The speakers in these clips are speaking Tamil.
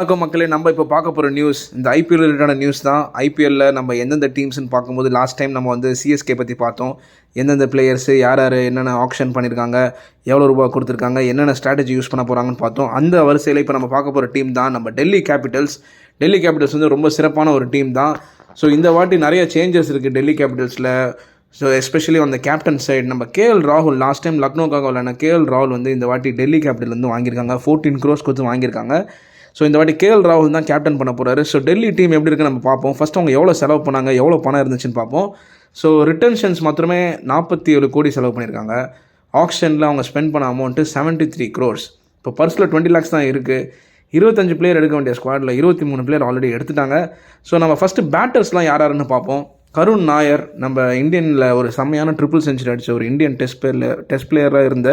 வணக்கம் மக்களே நம்ம இப்போ பார்க்க போகிற நியூஸ் இந்த ஐபிஎல் ரிலேட்டான நியூஸ் தான். ஐபிஎல்லில் நம்ம எந்தெந்த டீம்ஸ்னு பார்க்கும்போது லாஸ்ட் டைம் நம்ம வந்து சிஎஸ்கே பற்றி பார்த்தோம். எந்தெந்த பிளேயர்ஸு யார் யார் என்னென்ன ஆப்ஷன் பண்ணியிருக்காங்க எவ்வளோ ரூபா கொடுத்துருக்காங்க என்னென்ன ஸ்ட்ராட்டஜி யூஸ் பண்ண போகிறாங்கன்னு பார்த்தோம். அந்த வரிசையில் இப்போ நம்ம பார்க்க போகிற டீம் தான் நம்ம டெல்லி கேபிட்டல்ஸ் டெல்லி கேபிட்டல்ஸ் வந்து ரொம்ப சிறப்பான ஒரு டீம் தான். ஸோ இந்த வாட்டி நிறைய சேஞ்சஸ் இருக்குது டெல்லி கேபிட்டல்ஸில் ஸோ எஸ்பெஷலி அந்த கேப்டன் சைடு நம்ம கேஎல் ராகுல் லாஸ்ட் டைம் லக்னோக்காக விளையாடின கேஎல் ராகுல் வந்து இந்த வாட்டி டெல்லி கேபிட்டல் வந்து வாங்கியிருக்காங்க. ஃபோர்டீன் க்ரோஸ் கொடுத்து வாங்கியிருக்காங்க. ஸோ இந்த வாட்டி கேஎல் ராகுல் தான் கேப்டன் பண்ண போகிறாரு ஸோ டெல்லி டீம் எப்படி இருக்குன்னு நம்ம பார்ப்போம். ஃபஸ்ட் அவங்க எவ்வளோ செலவு பண்ணாங்க எவ்வளோ பணம் இருந்துச்சுன்னு பார்ப்போம். ஸோ ரிட்டன்ஷன்ஸ் மாத்திரமே நாற்பத்தி ஏழு கோடி செலவு பண்ணியிருக்காங்க. ஆக்ஷனில் அவங்க ஸ்பெண்ட் பண்ண அமௌண்ட்டு செவன்ட்டி த்ரீ க்ரோர்ஸ் இப்போ பர்ஸில் டுவெண்ட்டி லேக்ஸ் தான் இருக்குது இருபத்தஞ்சு பிளேயர் எடுக்க வேண்டிய ஸ்குவாடில் இருபத்தி மூணு பிளேயர் ஆல்ரெடி எடுத்துட்டாங்க. ஸோ நம்ம ஃபஸ்ட்டு பேட்டர்ஸ்லாம் யார் யாருன்னு பார்ப்போம். கருண் நாயர் நம்ம இந்தியனில் ஒரு செம்மையான ட்ரிபிள் செஞ்சுரி அடித்த ஒரு இந்தியன் டெஸ்ட் பிளேயர் டெஸ்ட் பிளேயராக இருந்த.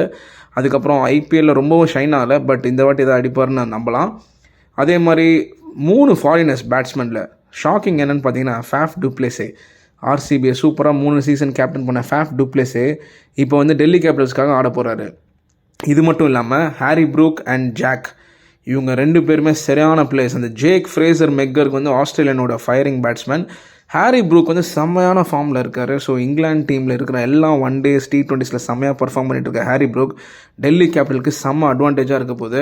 அதுக்கப்புறம் ஐபிஎல்லில் ரொம்பவும் ஷைன் ஆகலை. பட் இந்த வாட்டி எதாவது அடிப்பார்னு நம்பலாம். அதே மாதிரி மூணு ஃபாரினர்ஸ் பேட்ஸ்மேனில் ஷாக்கிங் என்னென்னு பார்த்தீங்கன்னா ஃபேஃப் டுப்ளேஸே ஆர்சிபியை சூப்பராக மூணு சீசன் கேப்டன் பண்ண ஃபேஃப் டுப்ளேஸே இப்போ வந்து டெல்லி கேபிட்டல்ஸ்க்காக ஆட போகிறாரு இது மட்டும் இல்லாமல் ஹாரி ப்ரூக் அண்ட் ஜாக் இவங்க ரெண்டு பேருமே சரியான பிளேயர்ஸ் அந்த ஜேக் ஃப்ரேசர் மெக்கருக்கு வந்து ஆஸ்திரேலியனோட ஃபயரிங் பேட்ஸ்மேன் ஹாரி ப்ரூக் வந்து செம்மையான ஃபார்மில் இருக்கார். ஸோ இங்கிலாந்து டீமில் இருக்கிற எல்லா ஒன் டேஸ் டி டுவெண்ட்டிஸில் செம்மையாக பர்ஃபார்ம் பண்ணிட்டு இருக்க ஹாரி ப்ரூக் டெல்லி கேபிட்டலுக்கு செம்ம அட்வான்டேஜாக இருக்க போது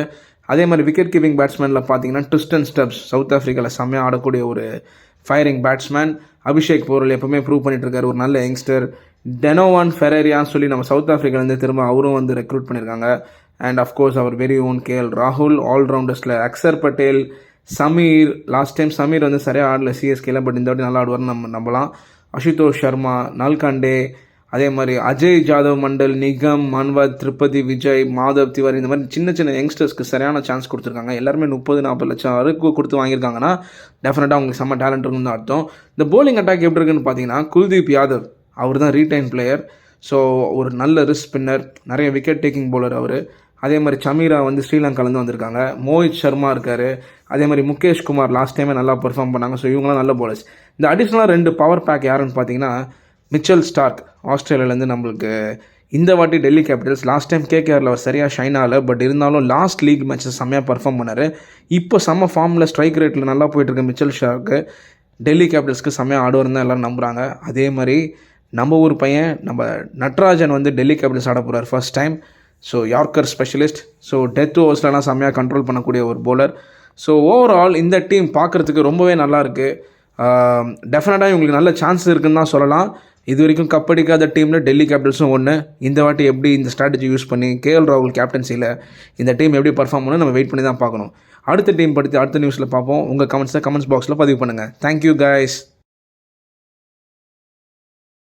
அதே மாதிரி விக்கெட் கீப்பிங் பேட்ஸ்மேனில் பார்த்தீங்கன்னா ட்ரிஸ்டன் ஸ்டப்ஸ் சவுத் ஆஃப்ரிக்காவில் செம்மையாக ஆடக்கூடிய ஒரு ஃபயரிங் பேட்ஸ்மேன் அபிஷேக் போரல் எப்பவுமே ப்ரூவ் பண்ணிட்டுருக்காரு ஒரு நல்ல யங்ஸ்டர் டெனோவான் ஃபெரேரியான்னு சொல்லி நம்ம சவுத் ஆஃப்ரிக்காலேருந்து திரும்ப அவரும் வந்து ரெக்ரூட் பண்ணியிருக்காங்க அண்ட் அஃப்கோர்ஸ் அவர் வெரி ஓன் கேஎல் ராகுல் ஆல்ரவுண்டர்ஸில் அக்சர் பட்டேல் சமீர். லாஸ்ட் டைம் சமீர் வந்து சரியாக ஆடல. சிஎஸ்கேல பட் இந்த வாட்டி நல்லா ஆடுவார்னு நம்ம நம்பலாம். அஷுதோஷ் சர்மா நல்காண்டே அதே மாதிரி அஜய் ஜாதவ் மண்டல் நிகம் மன்வத் திருப்பதி விஜய் மாதவ் திவாரி இந்த மாதிரி சின்ன சின்ன யங்ஸ்டர்ஸ்க்கு சரியான சான்ஸ் கொடுத்துருக்காங்க. எல்லாருமே முப்பது நாற்பது லட்சம் வரைக்கும் கொடுத்து வாங்கியிருக்காங்கன்னா டெஃபினட்டாக அவங்களுக்கு செம்ம டேலண்ட் இருக்குன்னு தான் அர்த்தம். இந்த போலிங் அட்டாக் எப்படி இருக்குன்னு பார்த்தீங்கன்னா குல்தீப் யாதவ் அவர் தான் ரீடைன் பிளேயர் ஸோ ஒரு நல்ல ரிஸ்க் ஸ்பின்னர் நிறைய விக்கெட் டேக்கிங் போலர் அவர். அதே மாதிரி சமீரா வந்து ஸ்ரீலங்காலேருந்து வந்திருக்காங்க. மோஹித் சர்மா இருக்கார். அதே மாதிரி முகேஷ் குமார் லாஸ்ட் டைமே நல்லா பெர்ஃபார்ம் பண்ணாங்க. ஸோ இவங்களாம் நல்ல போலர்ஸ் இந்த அடிஷ்னலாக ரெண்டு பவர் பேக் யாருன்னு பார்த்தீங்கன்னா மிச்சல் ஸ்டார்க். ஆஸ்திரேலியாவிலேருந்து நம்மளுக்கு இந்த வாட்டி டெல்லி கேபிட்டல்ஸ் லாஸ்ட் டைம் கேகேஆரில் அவர் சரியாக ஷைன் ஆகலை பட் இருந்தாலும் லாஸ்ட் லீக் மேட்சஸ் செம்மையாக பர்ஃபார்ம் பண்ணார். இப்போ செம்ம ஃபார்மில் ஸ்ட்ரைக் ரேட்டில் நல்லா போயிட்டுருக்க மிச்சல் ஷாவுக்கு டெல்லி கேபிட்டல்ஸ்க்கு செம்மையாக ஆடுவார்னு தான் எல்லோரும் நம்புகிறாங்க அதே மாதிரி நம்ம ஊர் பையன் நம்ம நட்ராஜன் வந்து டெல்லி கேபிட்டல்ஸ் ஆட போகிறார் first time so yorker specialist so death ஓவர்ஸ்லாம் செம்மையாக கண்ட்ரோல் பண்ணக்கூடிய ஒரு போலர் ஸோ ஓவரால் இந்த டீம் பார்க்குறதுக்கு ரொம்பவே நல்லாயிருக்கு டெஃபினட்டாக இவங்களுக்கு நல்ல சான்ஸ் இருக்குன்னு தான் சொல்லலாம். இது வரைக்கும் கப் அடிக்காத டீமில் டெல்லி கேபிட்டல்ஸும் ஒன்று இந்த வாட்டி எப்படி இந்த ஸ்ட்ராட்டஜி யூஸ் பண்ணி கேஎல் ராகுல் கேப்டன்சியில் இந்த டீம் எப்படி பர்ஃபார்ம் பண்ணணும் நம்ம வெயிட் பண்ணி தான் பார்க்கணும். அடுத்த டீம் படுத்தி அடுத்த நியூஸில் பார்ப்போம். உங்கள் கமெண்ட்ஸை கமெண்ட்ஸ் பாக்ஸில் பதிவு பண்ணுங்கள் தேங்க்யூ கைஸ்